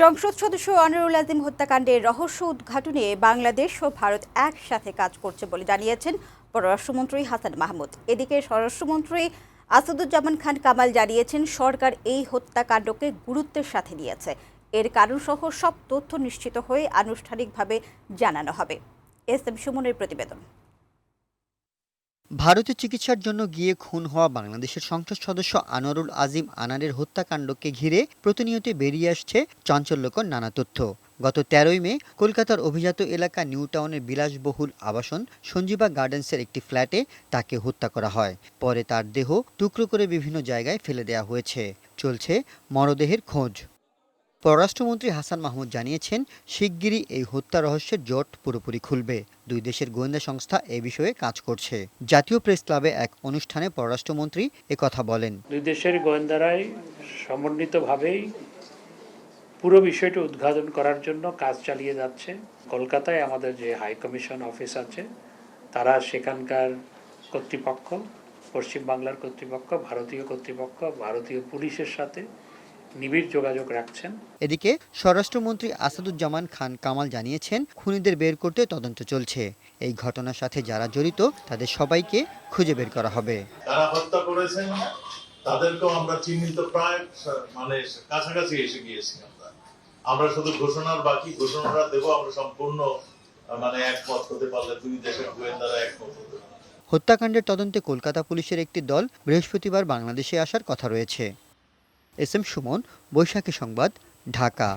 সংসদ সদস্য আনোয়ারুল আজিম হত্যাকাণ্ডের রহস্য উদ্ঘাটনে বাংলাদেশ ও ভারত একসাথে কাজ করছে বলে জানিয়েছেন পররাষ্ট্রমন্ত্রী হাসান মাহমুদ। এদিকে স্বরাষ্ট্রমন্ত্রী আসাদুজ্জামান খান কামাল জানিয়েছেন, সরকার এই হত্যাকাণ্ডকে গুরুত্বের সাথে নিয়েছে। এর কারণসহ সব তথ্য নিশ্চিত হয়ে আনুষ্ঠানিকভাবে জানানো হবে। এস এম সুমনের প্রতিবেদন। ভারতে চিকিৎসার জন্য গিয়ে খুন হওয়া বাংলাদেশের সংসদ সদস্য আনোয়ারুল আজিম আনারের হত্যাকাণ্ডকে ঘিরে প্রতিনিয়ত বেরিয়ে আসছে চাঞ্চল্যকর নানা তথ্য। গত তেরোই মে কলকাতার অভিজাত এলাকা নিউ টাউনের বিলাসবহুল আবাসন সঞ্জীবা গার্ডেন্সের একটি ফ্ল্যাটে তাকে হত্যা করা হয়। পরে তার দেহ টুকরো করে বিভিন্ন জায়গায় ফেলে দেওয়া হয়েছে। চলছে মরদেহের খোঁজ। পররাষ্ট্রমন্ত্রী হাসান মাহমুদ জানিয়েছেন, শিগগিরই এই হত্যা রহস্যের জট পুরোপুরি খুলবে। দুই দেশের গোয়েন্দা সংস্থা এ বিষয়ে কাজ করছে। জাতীয় প্রেস ক্লাবে এক অনুষ্ঠানে পররাষ্ট্রমন্ত্রী একথা বলেন। দুই দেশের গোয়েন্দারাই সমন্বিতভাবেই পুরো বিষয়টি উদ্ঘাটন করার জন্য কাজ চালিয়ে যাচ্ছে। কলকাতায় আমাদের যে হাই কমিশন অফিস আছে, তারা সেখানকার কর্তৃপক্ষ, পশ্চিমবাংলার কর্তৃপক্ষ, ভারতীয় কর্তৃপক্ষ, ভারতীয় পুলিশের সাথে নিবিড় যোগাযোগ রাখছেন। এদিকে স্বরাষ্ট্রমন্ত্রী আসাদুজ্জামান খান কামাল জানিয়েছেন খুনিদের বের করতে তদন্ত চলছে। এই ঘটনার সাথে যারা জড়িত তাদের সবাইকে খুঁজে বের করা হবে। তারা হত্যা করেছেন তাদেরকেও আমরা চিহ্নিত প্রায় মানে কাছাকাছি এসে গিয়েছি আমরা। আমরা শুধু ঘোষণার বাকি ঘোষণাটা দেবো আমরা সম্পূর্ণ মানে একমত হতে পারলে দুই দেশের গোয়েন্দারা একমত হতে পারলে হত্যাকাণ্ডের তদন্তে কলকাতা পুলিশের একটি দল বৃহস্পতিবার বাংলাদেশে আসার কথা রয়েছে। এস এম সুমন বৈশাখী সংবাদ ঢাকা।